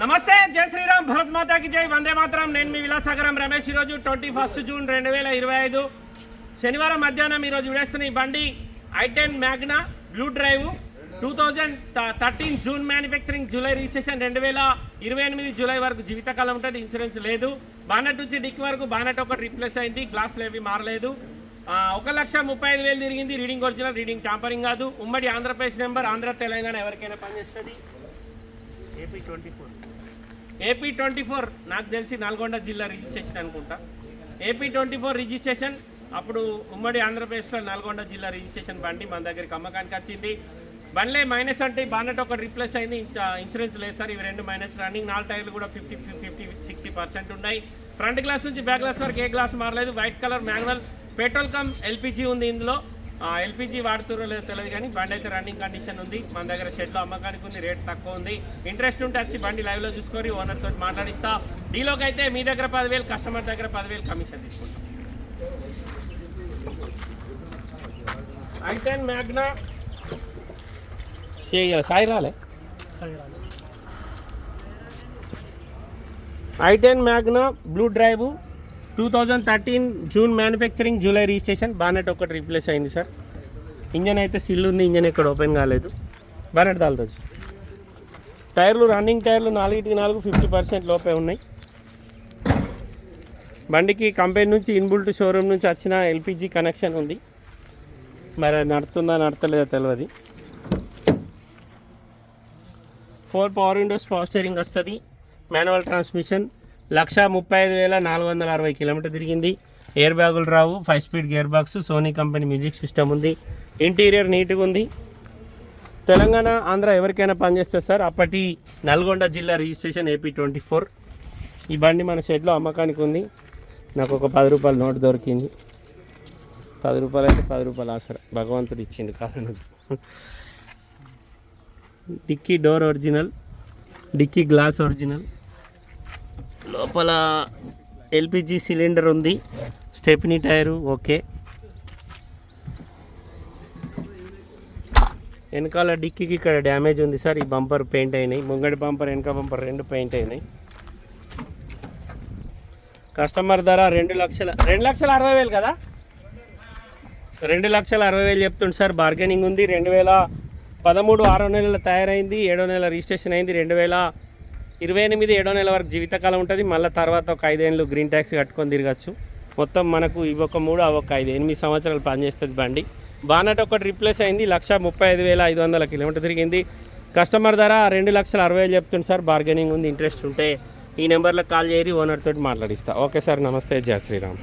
నమస్తే జై శ్రీరామ్ భరత్ మాతాకి జై వందే మాత్రం. నేను మీ విలాసాగరం రమేష్. ఈరోజు ట్వంటీ ఫస్ట్ జూన్ రెండు వేల ఇరవై ఐదు. శనివారం మధ్యాహ్నం ఈరోజు విడేస్తున్న ఈ బండి I ten Magna blue drive. Two thousand thirteen June manufacturing July registration రెండు వేల ఇరవై ఎనిమిది జూలై వరకు జీవితకాలం ఉంటుంది ఇన్సూరెన్స్ లేదు. బానట్ నుంచి డిక్ వరకు బానట్ ఒకటి రీప్లేస్ అయింది గ్లాసులు ఏవి మారలేదు. ఒక లక్ష ముప్పై ఐదు వేలు తిరిగింది రీడింగ్ ఒరిజినల్ రీడింగ్ టాంపరింగ్ కాదు. ఉమ్మడి ఆంధ్రప్రదేశ్ నెంబర్ ఆంధ్ర తెలంగాణ ఎవరికైనా పనిచేస్తుంది? AP twenty four. AP twenty four నాకు తెలిసి నల్గొండ జిల్లా రిజిస్ట్రేషన్ అనుకుంటా. ఏపీ ట్వంటీ ఫోర్ రిజిస్ట్రేషన్ అప్పుడు ఉమ్మడి ఆంధ్రప్రదేశ్లో నల్గొండ జిల్లా రిజిస్ట్రేషన్ బండి మన దగ్గరికి అమ్మకానికి వచ్చింది. బండ్లే మైనస్ అంటే బానట్ ఒకటి రీప్లేస్ అయింది ఇన్సూరెన్స్ లేదు సార్ ఇవి రెండు మైనస్. రన్నింగ్ నాలుగు టైర్లు కూడా ఫిఫ్టీ ఫిఫ్టీ సిక్స్టీ పర్సెంట్ ఉన్నాయి. ఫ్రంట్ గ్లాస్ నుంచి బ్యాక్ గ్లాస్ వరకు ఏ గ్లాస్ మారలేదు. White colour manual petrol come LPG ఉంది ఇందులో. ఎల్పిజి వాడుతురో లేదో తెలియదు కానీ బండి అయితే రన్నింగ్ కండిషన్ ఉంది. మన దగ్గర షెడ్లో అమ్మకానికి ఉంది రేట్ తక్కువ ఉంది. ఇంట్రెస్ట్ ఉంటే వచ్చి బండి లైవ్లో చూసుకొని ఓనర్ తోటి మాట్లాడిస్తా. డీలోకి అయితే మీ దగ్గర పదివేలు కస్టమర్ దగ్గర పదివేలు కమిషన్ తీసుకుంటాం. ఐ టెన్ మ్యాగ్నా సాయి రాలే. I ten Magna blue drive. Two thousand thirteen June manufacturing July registration bonnet ఒకటి రీప్లేస్ అయింది సార్ ఇంజన్ అయితే సిల్ ఉంది ఇంజన్ ఇక్కడ ఓపెన్ కాలేదు. బానెట్ తాలుతుంది టైర్లు రన్నింగ్ టైర్లు నాలుగిటికి నాలుగు ఫిఫ్టీ పర్సెంట్ లోపే ఉన్నాయి. బండికి కంపెనీ నుంచి ఇన్బుల్ట్ షోరూమ్ నుంచి వచ్చిన ఎల్పిజి కనెక్షన్ ఉంది. మరి అది నడుతుందా నడతలేదో తెలియదు four power windows power steering వస్తుంది. మాన్యువల్ ట్రాన్స్మిషన్ లక్ష ముప్పై ఐదు వేల నాలుగు వందల అరవై కిలోమీటర్ తిరిగింది. ఎయిర్ బ్యాగులు రావు five speed gear box Sony company music system ఉంది. ఇంటీరియర్ నీట్గా ఉంది. తెలంగాణ ఆంధ్ర ఎవరికైనా పనిచేస్తుంది సార్ అప్పటి నల్గొండ జిల్లా రిజిస్ట్రేషన్ ఏపీ ట్వంటీ ఫోర్ ఈ బండి మన షెడ్లో అమ్మకానికి ఉంది. నాకు ఒక పది రూపాయల నోట్ దొరికింది. పది రూపాయలు అయితే పది రూపాయలు ఆసరా. భగవంతుడు ఇచ్చిండు కాదనద్దు dickey door original dickey glass original. లోపల ఎల్పిజి సిలిండర్ ఉంది. Stepney tyre okay. వెనకాల డిక్కీకి ఇక్కడ డ్యామేజ్ ఉంది సార్. ఈ బంపర్ పెయింట్ అయినాయి. ముంగడి బంపర్ వెనక బంపర్ రెండు పెయింట్ అయినాయి. కస్టమర్ ధర రెండు లక్షల రెండు లక్షల అరవై వేలు కదా? రెండు లక్షల అరవై వేలు చెప్తుంది సార్. బార్గెనింగ్ ఉంది. రెండు వేల పదమూడు ఆరో నెలల తయారైంది. ఏడో నెల రిజిస్ట్రేషన్ అయింది. రెండు వేల ఇరవై ఎనిమిది ఏడో నెల వరకు జీవితకాలం ఉంటుంది. మళ్ళీ తర్వాత ఒక ఐదేళ్ళు గ్రీన్ ట్యాక్స్ కట్టుకొని తిరగచ్చు. మొత్తం మనకు ఇవి ఒక మూడు అవి ఒక ఐదు ఎనిమిది సంవత్సరాలు పనిచేస్తుంది బండి. బానట్ ఒకటి రిప్లేస్ అయింది. లక్ష ముప్పై ఐదు వేల ఐదు వందల కిలోమీటర్ తిరిగింది. కస్టమర్ ధర రెండు లక్షల అరవై వేలు చెప్తుంది సార్. బార్గెనింగ్ ఉంది ఇంట్రెస్ట్ ఉంటే ఈ నెంబర్లో కాల్ చేయరి ఓనర్ తోటి మాట్లాడిస్తా. ఓకే సార్ నమస్తే. జయ శ్రీరామ్.